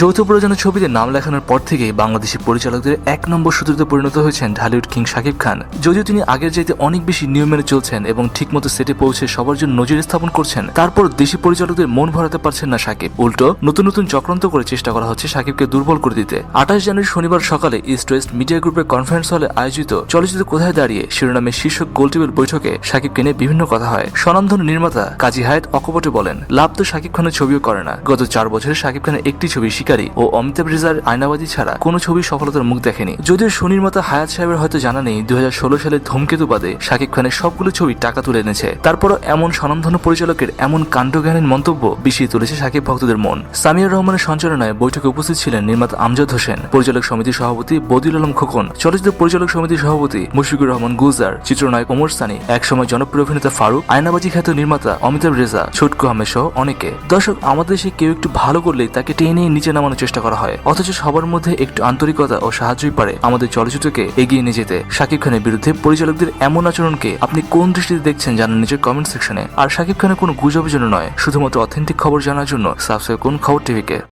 যৌথ প্রযোজনা ছবিতে নাম লেখানোর পর থেকেই বাংলাদেশি পরিচালকদের এক নম্বর সূত্রতে পরিণত হয়েছেন ঢালিউড কিং শাকিব খান। যদিও তিনি আগের চাইতে অনেক বেশি নিয়ম মেনে চলছেন এবং ঠিকমতো সেটে পৌঁছে সবার জন্য নজির স্থাপন করছেন, তারপর দেশি পরিচালকদের মন ভরাতে পারছেন না শাকিব। উল্টো, নতুন নতুন চক্রান্ত করে চেষ্টা করা হচ্ছে শাকিবকে দুর্বল করে দিতে। আঠাশ জানুয়ারি শনিবার সকালে ইস্ট ওয়েস্ট মিডিয়া গ্রুপের কনফারেন্স হলে আয়োজিত চলচ্চিত্র কোথায় দাঁড়িয়ে শিরোনামে শীর্ষক গোলটেবিল বৈঠকে শাকিবকে নিয়ে বিভিন্ন কথা হয়। স্বনামধন্য নির্মাতা কাজী হায়াত অকপটে বলেন, লাভ তো শাকিব খানের ছবিও করে না। গত চার বছরে শাকিব খানের একটি ছবি শিকারী ও অমিতাভ রেজার আয়নাবাদী ছাড়া কোনো ছবি সফলতার মুখ দেখেনি। যদিও সুনির্মাতা হায়াত সাহেবের হয়তো জানা নেই দু হাজার ষোলো সালে ধূমকেতু বাদে শাকিব খানের সবগুলো ছবি টাকা তুলে এনেছে। তারপরও এমন স্বনামধন্য পরিচালকের এমন কাণ্ডজ্ঞানের মন্তব্য বিষিয়ে তুলেছে শাকিব ভক্তদের মন। সামিয়ার রহমানের সঞ্চালনায় বৈঠকে উপস্থিত ছিলেন নির্মাতা আমজাদ হোসেন, পরিচালক সমিতির সভাপতি বদিউল আলম খোকন, চলচ্চিত্র পরিচালক সমিতির সভাপতি মুশফিকুর রহমান গুলজার, চিত্রনায়ক ওমর সানি, একসময় জনপ্রিয় অভিনেতা ফারুক, আয়নাবাজি খ্যাত নির্মাতা অমিতাভ রেজা, ছুটকু আহমেদ সহ অনেকে। দর্শক, আমাদের দেশে কেউ একটু ভালো করলেই তাকে টেনে নিচে নামানোর চেষ্টা করা হয়। অথচ সবার মধ্যে একটু আন্তরিকতা ও সাহায্যই পারে আমাদের চলচ্চিত্রকে এগিয়ে নিয়ে যেতে। শাকিব খানের বিরুদ্ধে পরিচালকদের এমন আচরণকে আপনি কোন দৃষ্টিতে দেখছেন জানান নিজের কমেন্ট সেকশনে আর শাকিব খানের কোনো গুজবের জন্য নয়, শুধুমাত্র অথেন্টিক খবর জানার জন্য সাবস্ক্রাইব করুন খবর টিভিকে।